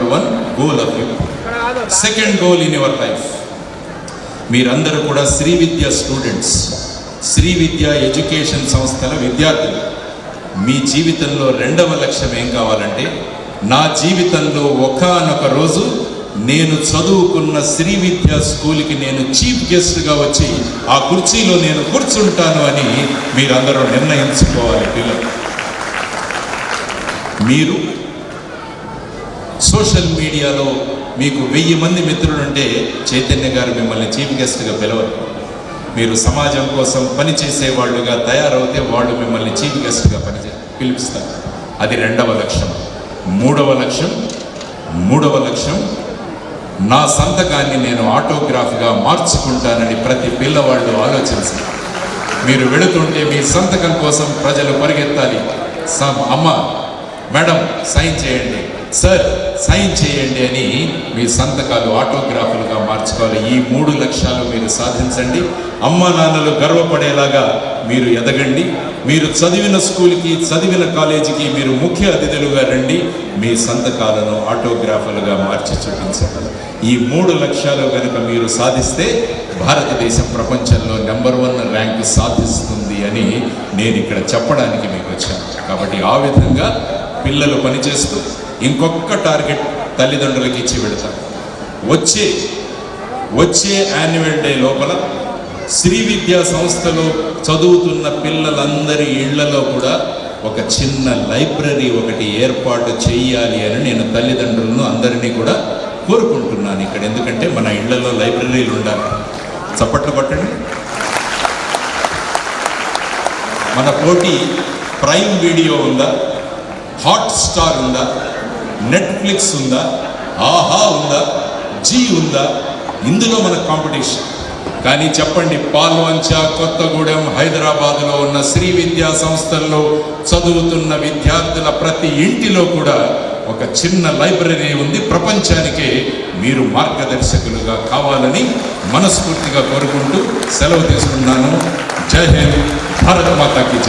Number one goal of you second goal in your life మీరందరూ కూడా Shri Vidya students Shri Vidya education సంస్థల విద్యార్థులు. మీ జీవితంలో రెండవ లక్ష్యం ఏం కావాలంటే నా జీవితంలో ఒకానొక రోజు నేను చదువుకున్న శ్రీ విద్య స్కూల్కి నేను చీఫ్ గెస్ట్గా వచ్చి ఆ కుర్చీలో నేను కూర్చుంటాను అని మీరందరూ నిర్ణయించుకోవాలి పిల్లలు. మీరు సోషల్ మీడియాలో మీకు వెయ్యి మంది మిత్రులుంటే చైతన్య గారు మిమ్మల్ని చీఫ్ గెస్ట్గా పిలవరు. మీరు సమాజం కోసం పనిచేసే వాళ్ళుగా తయారవుతే వాళ్ళు మిమ్మల్ని చీఫ్ గెస్ట్గా పనిచే పిలిపిస్తారు. అది రెండవ లక్ష్యం. మూడవ లక్ష్యం మూడవ లక్ష్యం నా సంతకాన్ని నేను ఆటోగ్రాఫ్గా మార్చుకుంటానని ప్రతి పిల్లవాళ్ళు ఆలోచించారు మీరు వెళుతుంటే మీ సంతకం కోసం ప్రజలు పరిగెత్తాలి. సమ్ అమ్మ మేడం సైన్ చేయండి. సార్ సైన్ చేయండి అని మీ సంతకాలు ఆటోగ్రాఫ్లుగా మార్చుకోవాలి. ఈ మూడు లక్ష్యాలు మీరు సాధించండి. అమ్మ నాన్నలు గర్వపడేలాగా మీరు ఎదగండి. మీరు చదివిన స్కూల్కి చదివిన కాలేజీకి మీరు ముఖ్య అతిథులుగా రండి. మీ సంతకాలను ఆటోగ్రాఫర్లుగా మార్చి చూపించగలరు ఈ మూడు లక్ష్యాలు కనుక మీరు సాధిస్తే భారతదేశం ప్రపంచంలో నెంబర్ వన్ ర్యాంక్ సాధిస్తుంది అని నేను ఇక్కడ చెప్పడానికి మీకు వచ్చాను. కాబట్టి ఆ విధంగా పిల్లలు పనిచేస్తూ ఇంకొక టార్గెట్ తల్లిదండ్రులకి ఇచ్చి పెడతాం. వచ్చే వచ్చే యాన్యువల్ డే లోపల శ్రీ విద్యా సంస్థలో చదువుతున్న పిల్లలందరి ఇళ్ళలో కూడా ఒక చిన్న లైబ్రరీ ఒకటి ఏర్పాటు చేయాలి అని నేను తల్లిదండ్రులను అందరినీ కూడా కోరుకుంటున్నాను ఇక్కడ. ఎందుకంటే మన ఇళ్ళలో లైబ్రరీలు ఉండాలి. చప్పట్లు పట్టండి మన పోటీ ప్రైమ్ వీడియో ఉందా? హాట్ స్టార్ ఉందా? నెట్ఫ్లిక్స్ ఉందా? ఆహా ఉందా? జీ ఉందా? ఇందులో మన కాంపిటీషన్ కానీ చెప్పండి పాల్వంచ కొత్తగూడెం హైదరాబాద్లో ఉన్న శ్రీ విద్యా సంస్థల్లో చదువుతున్న విద్యార్థుల ప్రతి ఇంటిలో కూడా ఒక చిన్న లైబ్రరీ ఉంది. ప్రపంచానికే మీరు మార్గదర్శకులుగా కావాలని మనస్ఫూర్తిగా కోరుకుంటూ సెలవు తీసుకున్నాను జై హింద్ భారత్ మాతాకి జై.